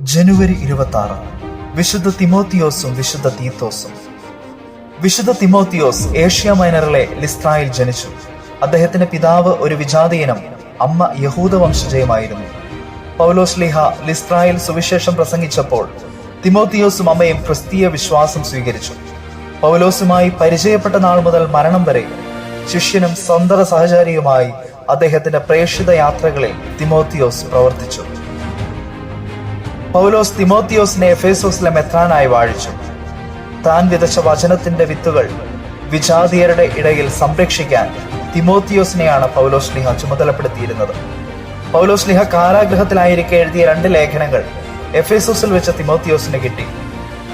ജനുവരി ഇരുപത്തി ആറ് വിശുദ്ധ തിമോത്തിയോസും വിശുദ്ധ തീത്തോസും. വിശുദ്ധ തിമോത്തിയോസ് ഏഷ്യ മൈനറിലെ ലിസ്ത്രായിൽ ജനിച്ചു. അദ്ദേഹത്തിന്റെ പിതാവ് ഒരു വിജാതീയനും അമ്മ യഹൂദ വംശജയുമായിരുന്നു. പൗലോസ് ലിഹ ലിസ്ത്രായിൽ സുവിശേഷം പ്രസംഗിച്ചപ്പോൾ തിമോത്തിയോസും അമ്മയും ക്രിസ്തീയ വിശ്വാസം സ്വീകരിച്ചു. പൗലോസുമായി പരിചയപ്പെട്ട നാൾ മുതൽ മരണം വരെ ശിഷ്യനും സ്വന്തര സഹചാരിയുമായി അദ്ദേഹത്തിന്റെ പ്രേക്ഷിത യാത്രകളിൽ തിമോത്തിയോസ് പ്രവർത്തിച്ചു. പൗലോസ് തിമോത്തിയോസിനെ എഫേസോസിലെ മെത്രാനായി വാഴിച്ചു. താൻ വിതച്ച വചനത്തിന്റെ വിത്തുകൾ വിജാതിയരുടെ ഇടയിൽ സംരക്ഷിക്കാൻ തിമോത്തിയോസിനെയാണ് പൗലോസ് ലിഹ ചുമതലപ്പെടുത്തിയിരുന്നത്. പൗലോസ് ലിഹ കാരാഗ്രഹത്തിലായിരിക്കെ എഴുതിയ രണ്ട് ലേഖനങ്ങൾ എഫേസോസിൽ വെച്ച തിമോത്തിയോസിന് കിട്ടി.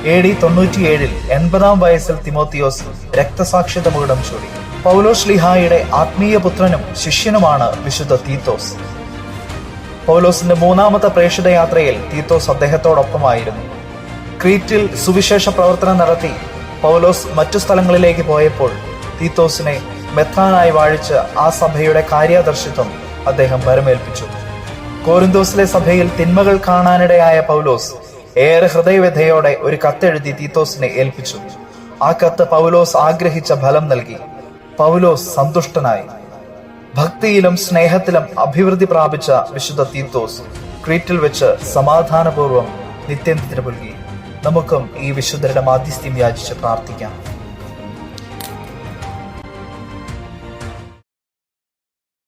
എ ഡി തൊണ്ണൂറ്റിയേഴിൽ എൺപതാം വയസ്സിൽ തിമോത്തിയോസ് രക്തസാക്ഷിത മുകിടം ചൂടി. പൗലോസ് ലിഹായുടെ ആത്മീയ പുത്രനും ശിഷ്യനുമാണ് വിശുദ്ധ തീത്തോസ്. പൗലോസിന്റെ മൂന്നാമത്തെ പ്രേക്ഷിത യാത്രയിൽ തീത്തോസ് അദ്ദേഹത്തോടൊപ്പമായിരുന്നു. ക്രീറ്റിൽ സുവിശേഷ പ്രവർത്തനം നടത്തി പൗലോസ് മറ്റു സ്ഥലങ്ങളിലേക്ക് പോയപ്പോൾ തീത്തോസിനെ മെത്രാനായി വാഴിച്ച് ആ സഭയുടെ കാര്യാദർശിത്വം അദ്ദേഹം വരമേൽപ്പിച്ചു. കോരിന്തോസിലെ സഭയിൽ തിന്മകൾ കാണാനിടയായ പൗലോസ് ഏറെ ഹൃദയവ്യഥയോടെ ഒരു കത്തെഴുതി തീത്തോസിനെ ഏൽപ്പിച്ചു. ആ കത്ത് പൗലോസ് ആഗ്രഹിച്ച ഫലം നൽകി. പൗലോസ് സന്തുഷ്ടനായി. ഭക്തിയിലും സ്നേഹത്തിലും അഭിവൃദ്ധി പ്രാപിച്ച വിശുദ്ധ തീത്തോസ് ക്രീറ്റിൽ വെച്ച് സമാധാനപൂർവം നിത്യത്തിന് പുൽകി നമുക്കും ഈ വിശുദ്ധരുടെ മാധ്യസ്ഥ്യം യാചിച്ച് പ്രാർത്ഥിക്കാം.